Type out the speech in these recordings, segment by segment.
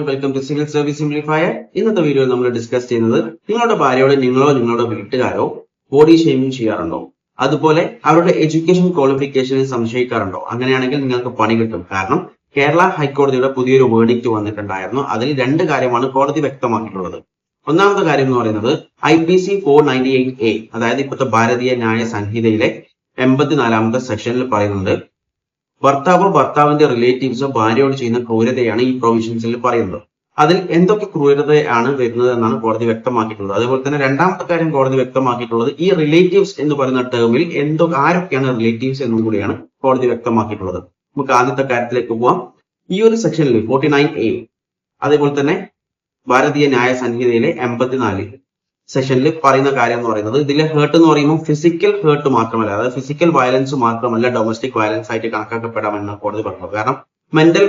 All welcome to civil service simplifier ഇന്നത്തെ വീഡിയോയിൽ നമ്മൾ ഡിസ്കസ് ചെയ്യുന്നത് നിങ്ങളുടെ ഭാര്യയോട് നിങ്ങളോ നിങ്ങളുടെ വീട്ടുകാരോ ബോഡി ഷെയ്മിങ് ചെയ്യാറുണ്ടോ? അതുപോലെ അവരുടെ എഡ്യൂക്കേഷൻ ക്വാളിഫിക്കേഷനെ സംശയിക്കാറുണ്ടോ? അങ്ങനെയാണെങ്കിൽ നിങ്ങൾക്ക് പണി കിട്ടും. കാരണം കേരള ഹൈക്കോടതിയുടെ പുതിയൊരു വേർഡിക്റ്റ് വന്നിട്ടുണ്ടായിരുന്നു. അതിൽ രണ്ട് കാര്യമാണ് കോടതി വ്യക്തമാക്കിയിട്ടുള്ളത്. ഒന്നാമത്തെ കാര്യം എന്ന് പറയുന്നത് I P C four ninety eight A അതായത് ഇപ്പോഴത്തെ ഭാരതീയ ന്യായ സംഹിതയിലെ എൺപത്തിനാലാമത്തെ സെക്ഷനിൽ പറയുന്നുണ്ട് ഭർത്താവോ ഭർത്താവിന്റെ റിലേറ്റീവ്സോ ഭാര്യയോട് ചെയ്യുന്ന ക്രൂരതയാണ് ഈ പ്രൊവിഷൻസിൽ പറയുന്നത്. അതിൽ എന്തൊക്കെ ക്രൂരതയാണ് വരുന്നത് എന്നാണ് കോടതി വ്യക്തമാക്കിയിട്ടുള്ളത്. അതുപോലെ തന്നെ രണ്ടാമത്തെ കാര്യം കോടതി വ്യക്തമാക്കിയിട്ടുള്ളത് ഈ റിലേറ്റീവ്സ് എന്ന് പറയുന്ന ടേമിൽ എന്തോ ആരൊക്കെയാണ് റിലേറ്റീവ്സ് എന്നും കൂടിയാണ് കോടതി വ്യക്തമാക്കിയിട്ടുള്ളത്. നമുക്ക് ആദ്യത്തെ കാര്യത്തിലേക്ക് പോവാം. ഈ ഒരു സെക്ഷനിൽ ഫോർട്ടി നയൻ എ അതേപോലെ തന്നെ ഭാരതീയ ന്യായ സംഹിതയിലെ എൺപത്തിനാല് സെഷനിൽ പറയുന്ന കാര്യം എന്ന് പറയുന്നത് ഇതിലെ ഹേർട്ട് എന്ന് പറയുമ്പോൾ ഫിസിക്കൽ ഹേർട്ട് മാത്രമല്ല അതായത് ഫിസിക്കൽ വയലൻസ് മാത്രമല്ല ഡൊമസ്റ്റിക് വയലൻസ് ആയിട്ട് കണക്കാക്കപ്പെടാമെന്ന് കോടതി പറഞ്ഞത്. കാരണം മെന്റൽ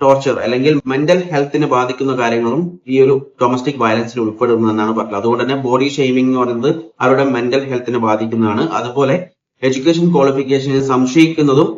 ടോർച്ചർ അല്ലെങ്കിൽ മെന്റൽ ഹെൽത്തിനെ ബാധിക്കുന്ന കാര്യങ്ങളും ഈ ഒരു ഡൊമസ്റ്റിക് വയലൻസിൽ ഉൾപ്പെടുമെന്നാണ് പറഞ്ഞത്. അതുകൊണ്ട് തന്നെ ബോഡി ഷെയ്മിംഗ് എന്ന് പറയുന്നത് അവരുടെ മെന്റൽ ഹെൽത്തിനെ ബാധിക്കുന്നതാണ്. അതുപോലെ എഡ്യൂക്കേഷൻ ക്വാളിഫിക്കേഷനെ സംശയിക്കുന്നതും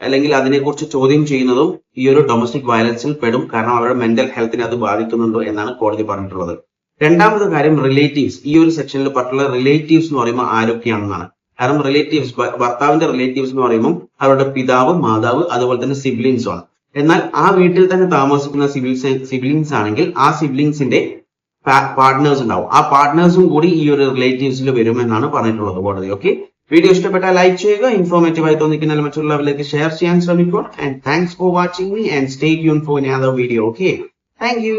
അല്ലെങ്കിൽ അതിനെക്കുറിച്ച് ചോദ്യം ചെയ്യുന്നതും ഈ ഒരു ഡൊമസ്റ്റിക് വയലൻസിൽ പെടും. കാരണം അവരുടെ മെന്റൽ ഹെൽത്തിനെ അത് ബാധിക്കുന്നുണ്ടോ എന്നാണ് കോടതി പറഞ്ഞിട്ടുള്ളത്. രണ്ടാമത്തെ കാര്യം റിലേറ്റീവ്സ് ഈ ഒരു സെക്ഷനിൽ പർട്ടിക്കുലർ റിലേറ്റീവ്സ് എന്ന് പറയുമ്പോൾ ആരൊക്കെയാണെന്നാണ്. കാരണം റിലേറ്റീവ്സ് ഭർത്താവിന്റെ റിലേറ്റീവ്സ് എന്ന് പറയുമ്പോൾ അവരുടെ പിതാവ് മാതാവ് അതുപോലെ തന്നെ സിബ്ലിങ്സും ആണ്. എന്നാൽ ആ വീട്ടിൽ തന്നെ താമസിക്കുന്ന സിബിൽസ് സിബ്ലിങ്സ് ആണെങ്കിൽ ആ സിബ്ലിങ്സിന്റെ പാർട്ട്നേഴ്സ് ഉണ്ടാവും. ആ പാർട്ട്നേഴ്സും കൂടി ഈ ഒരു റിലേറ്റീവ്സിൽ വരുമെന്നാണ് പറഞ്ഞിട്ടുള്ളത്. കോടതി ഓക്കെ വീഡിയോ ഇഷ്ടപ്പെട്ടാൽ ലൈക്ക് ചെയ്യുക. ഇൻഫോർമേറ്റീവ് ആയി തോന്നിക്കുന്ന മറ്റുള്ളവരിലേക്ക് ഷെയർ ചെയ്യാൻ ശ്രമിക്കുക. And thanks for watching me and stay tune for another video okay thank you